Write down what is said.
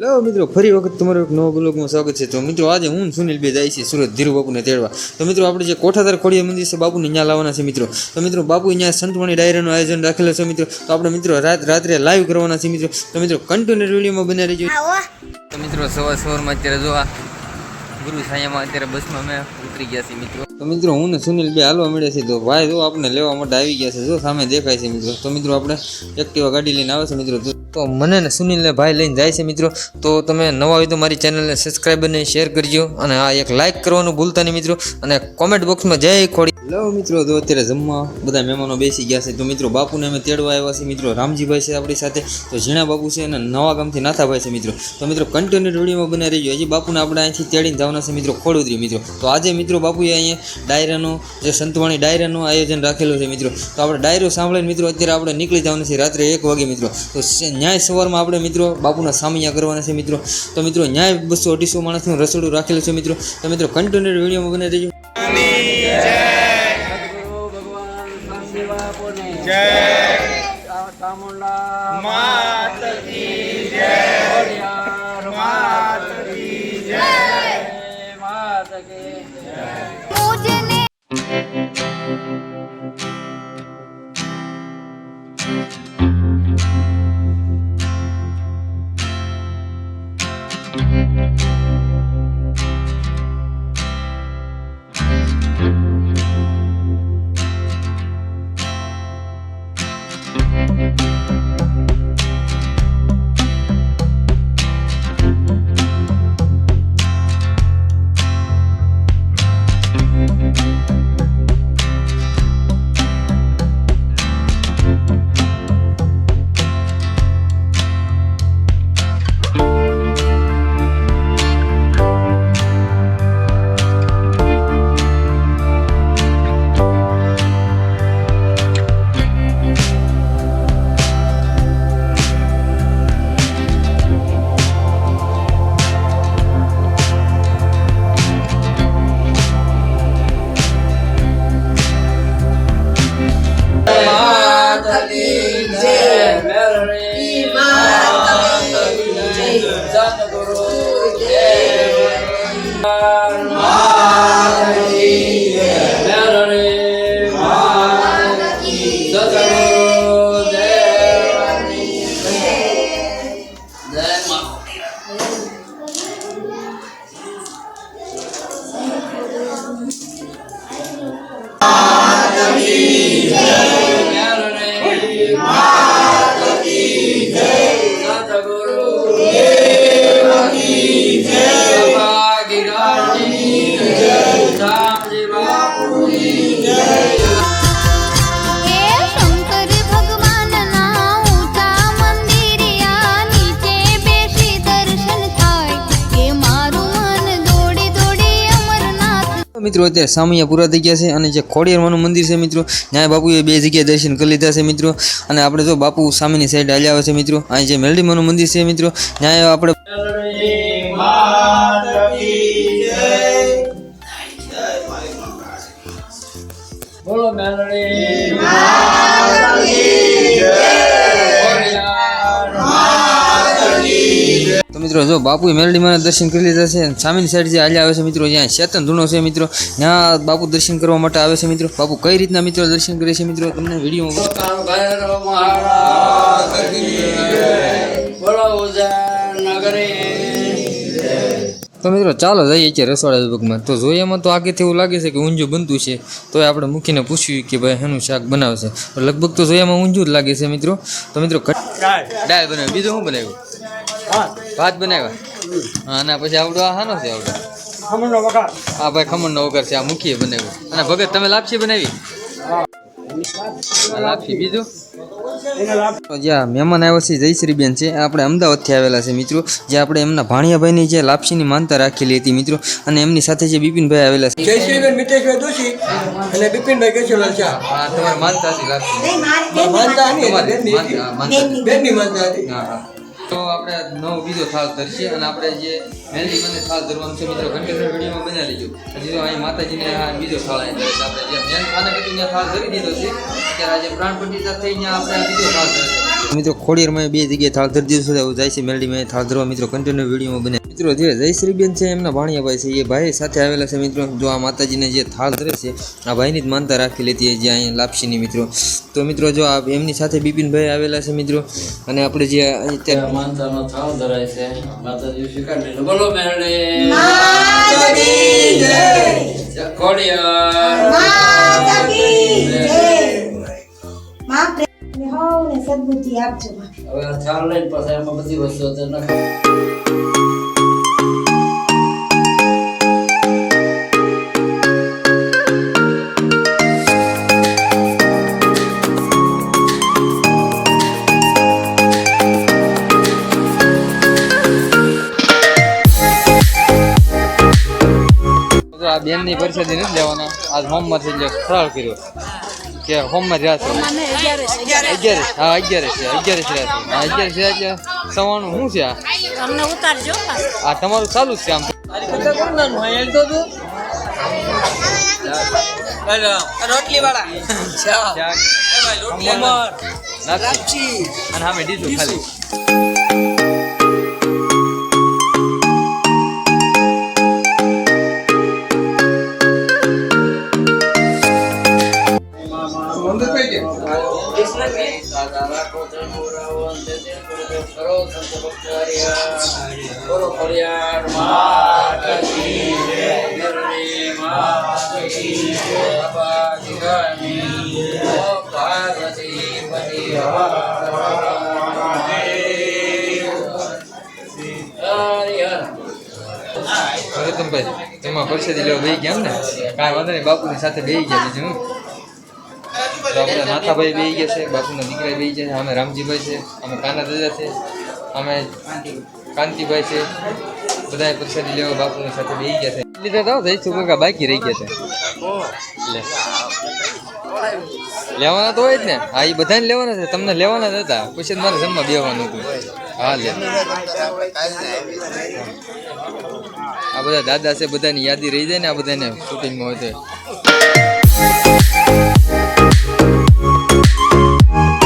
લો મિત્રો ફરી વખત તમારો એક નવો બ્લોગમાં સ્વાગત છે. તો મિત્રો આજે હું સુનિલ બે જાય છે સુરત ધીરુ બાપુને તેડવા. તો મિત્રો આપણે જે કોઠાધાર ખોડિયા મંદિર છે બાપુને ત્યાં લાવવાના છે મિત્રો. તો મિત્રો બાપુ અહીંયા સંતવાણી ડાયરાનું આયોજન રાખેલું છે મિત્રો. તો આપણે મિત્રો રાત રાત્રે લાઈવ કરવાના છે મિત્રો. તો મિત્રો કન્ટિન્યુ વિડીયોમાં બને રહેજો. તો મિત્રો સવાર સવારમાં અત્યારે જો આ ગુરુ સાયામાં અત્યારે બસમાં અમે ઉતરી ગયા છીએ મિત્રો. તો મિત્રો હું ને સુનિલ બે હાલવા મળ્યા છે તો ભાઈ જો આપણે લેવા માટે આવી ગયા છે જો સામે દેખાય છે મિત્રો. તો મિત્રો આપણે એક્ટિવા ગાડી લઈને આવે છે મિત્રો. તો- મને ને સુનિલને ભાઈ લઈને જાય છે મિત્રો. તો તમે નવા હોય તો મારી ચેનલને સબસ્ક્રાઈબ અને શેર કરજો અને આ એક લાઈક કરવાનું ભૂલતા નહીં મિત્રો. અને કોમેન્ટ બોક્સમાં જય ખોડી. લો મિત્રો, તો અત્યારે જમવા બધા મહેમાનો બેસી ગયા છે. તો મિત્રો, બાપુને અમે તેડવા આવ્યા છે મિત્રો, રામજીભાઈ છે આપણી સાથે. તો ઝીણા બાપુ છે અને નવા ગામથી નાથાભાઈ છે મિત્રો. તો મિત્રો કન્ટિન્યુ વિડીયોમાં બના રહીજો. હજી બાપુને આપણે અહીંથી તેડીને જવાના છે મિત્રો ખોડોદરી મિત્રો. તો આજે મિત્રો, બાપુએ અહીંયા ડાયરાનું, જે સંતવાણી ડાયરાનું આયોજન રાખેલું છે મિત્રો. તો આપણે ડાયરો સાંભળીને મિત્રો, અત્યારે આપણે નીકળી જવાનું છે રાત્રે એક વાગે મિત્રો. તો ન્યાય સવારમાં આપણે મિત્રો બાપુના સામૈયા કરવાના છે મિત્રો. તો મિત્રો ન્યાય બસો અઢીસો માણસનું રસોડું રાખેલું છે મિત્રો. તો મિત્રો કન્ટિન્યુ વિડીયોમાં બને રહીજો. Thank ભગવાન માત મિત્રો અત્યારે સામૈયા પૂરા થઈ ગયા છે અને જે ખોડિયારમાનું મંદિર છે મિત્રો ન્યાય બાપુએ બે જગ્યાએ દર્શન કરી લીધા છે મિત્રો. અને આપણે જો બાપુ સામેની સાઈડ હાલ્યા આવે છે મિત્રો. અહીં જે મેલડીમાનું મંદિર છે મિત્રો ન્યાય આપણે બોલો મેરણી તો મિત્રો જો બાપુએ મેરડીમાં દર્શન કરી લીધા છે સામેની સાઈડ જે હાલ્યા આવે છે મિત્રો જ્યાં શેતન ધૂણો છે મિત્રો ત્યાં બાપુ દર્શન કરવા માટે આવે છે મિત્રો. બાપુ કઈ રીતના મિત્રો દર્શન કરે છે મિત્રો? તમને નગરી તો મિત્રો ચાલો જઈએ છીએ રસોડા વિભાગમાં. તો જોયામાં તો આગેથી એવું લાગે છે કે ઊંજું બનતું છે. તો આપણે મૂકીને પૂછ્યું કે ભાઈ એનું શાક બનાવશે લગભગ તો જોયામાં ઊંઝું જ લાગે છે મિત્રો. તો મિત્રો દાળ. બનાવ્યું બીજું શું બનાવ્યું? ભાત. બનાવ્યા? હા અને પછી આવડો આ હાનો છે આવડો. હા ભાઈ ખમણનો વગર છે આ મૂકીએ બનાવ્યું. અને ભગત તમે લાપસી બનાવી? લાપસી બીજું? તો જ્યાં મહેમાન આવ્યા છે જયશ્રીબેન છે આપણે અમદાવાદથી આવેલા છે મિત્રો. જે આપણે એમના ભાણિયાભાઈની જે લાપસીની માનતા રાખેલી હતી મિત્રો. અને એમની સાથે જે બિપિનભાઈ આવેલા છે. જયશ્રીબેન મિતેશભાઈ દોશી અને બિપિનભાઈ કેશુલાલ શાહ. હા તમારે માનતા હતી લાપસી. માનતા નહીં તમારી બેનની. માનતા- હા, માનતા હતી. માનતા હતી. હા, હા. તો આપણે નવો બીજો થાળ ધરશે અને આપણે જે મહેંદી મને થાળ ધરવાનું છે મિત્રો કન્ટેનર વિડીયોમાં બનાવી લેજો. હજી તો અહીં માતાજીને બીજો થાળ અહીં ધરે આપણે જે મેન ખાને ત્યાં થાળ ધરી દીધો છે. અત્યારે આજે પ્રાણ પ્રતિષ્ઠા આપણે બીજો થાળ ધરે મિત્રો ખોડીરમાં બે જગ્યાએ થાળ ધરી દીધું છે. જાય છે મેલડીમાં થાળ ધરવા. મિત્રો કન્ટિન્યુ વિડીયોમાં બને મિત્રો જે જયશ્રીબેન છે એમના ભાણિયાભાઈ છે એ ભાઈ સાથે આવેલા છે મિત્રો. જો આ માતાજીને જે થાળ ધરે છે આ ભાઈની જ માનતા રાખી લેતી જે અહીંયા લાપસીની મિત્રો. તો મિત્રો જો આ એમની સાથે બિપિનભાઈ આવેલા છે મિત્રો અને આપણે જે અત્યારે માનતાનો થાળ ધરાય છે. માતાજી સ્વીકાર બોલો મેરડે. ખોડિયાર માં પ્રેમ હોવ ને સદબુદ્ધિ આપજો હવે આ થાળ લઈને પાછા એમાં બધી વસ્તુ અંદર આ બેનની પરિસ્થિતિ નથી લેવાના. આજ હોમમાં છે એટલે ફરાળ કર્યો. કે હોમમાં રહ્યા છે. અગિયારસ. હા અગિયારસ છે અગિયારસ રહ્યા છે. હા અગિયારસ રહ્યા એટલે સવાનું શું છે આ? ઉતારજો આ તમારું ચાલુ જ છે આમ. રોટલી વાળા. અને સામે ડીઝલ ખાલી. દાદા રાખો ત્રિપુરાઓ અંતે તે ગુરુદેવ કરો સંત ભક્તાર્યા બોલો ખોડિયાર માતા જય. મેરડી માતા જય. બાબા ઓ પાર્વતી પતિ હર રતનભાઈ તેમાં પરસેદી બે ગયા ને? કાંઈ વાંધો નહીં, બાપુની સાથે બે ગયા બીજું. તો આપણે નાથાભાઈ બે ગયા છે બાપુના દીકરા બે ગયા છે અમે રામજીભાઈ છે અમે કાના દાદા છે અમે કાંતિભાઈ છે બધા પ્રસાદી લેવા બાપુની સાથે બે ગયા છે. લીધા તો જઈશું કાકા બાકી રહી ગયા છે. લેવાના તો હોય જ ને. હા એ બધાને લેવાના છે તમને લેવાના જ હતા. પછી મારે જમવા બેહવાનું હતું. હા લે. આ બધા દાદા છે બધાની યાદી રહી જાય ને આ બધાને શૂટિંગમાં હોય તો.